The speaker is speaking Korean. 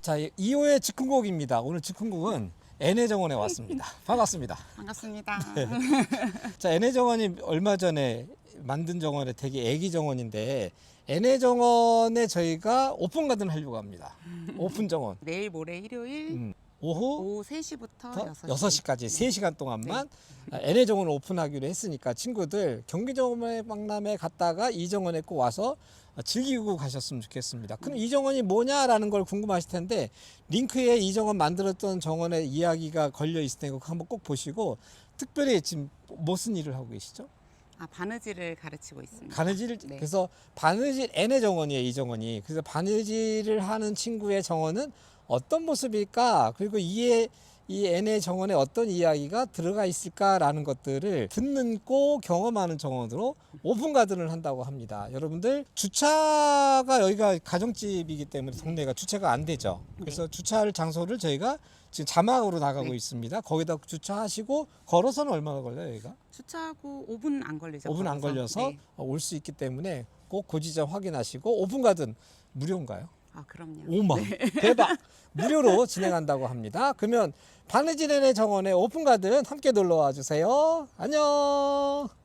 자, 2호의 즉흥곡입니다. 오늘 즉흥곡은 NA 정원에 왔습니다. 반갑습니다. 반갑습니다. 자, NA 정원이 얼마 전에 만든 정원에 되게 애기 정원인데 NA 정원에 저희가 오픈 가든 하려고 합니다. 오픈 정원. 내일 모레 일요일 음, 오후 오후 3시부터 6시. 6시까지 3시간 동안만 NA 정원을 오픈하기로 했으니까 친구들 경기 정원에 박람회 갔다가 이 정원에 꼭 와서 즐기고 가셨으면 좋겠습니다. 그럼 이 정원이 뭐냐라는 걸 궁금하실 텐데 링크에 이 정원 만들었던 정원의 이야기가 걸려 있을 테니까 한번 꼭 보시고 특별히 지금 무슨 일을 하고 계시죠? 아, 바느질을 가르치고 있습니다. 바느질 네. 그래서 바느질 N의 정원이에요 이 정원이 그래서 바느질을 하는 친구의 정원은 어떤 모습일까 그리고 이에 이 N의 정원에 어떤 이야기가 들어가 있을까라는 것들을 듣는 고 경험하는 정원으로 오픈 가든을 한다고 합니다. 여러분들 주차가 여기가 가정집이기 때문에 동네가 주차가 안 되죠. 그래서 주차할 장소를 저희가 지금 자막으로 나가고 네. 있습니다. 거기다 주차하시고 걸어서는 얼마나 걸려요, 여기가? 주차하고 5분 안 걸리죠. 5분 안 걸어서. 걸려서 네. 올 수 있기 때문에 꼭 그 지점 확인하시고 오픈 가든 무료인가요? 아, 그럼요. 오마 대박 무료로 진행한다고 합니다. 그러면 바느질의 정원의 오픈 가든 함께 놀러 와 주세요. 안녕.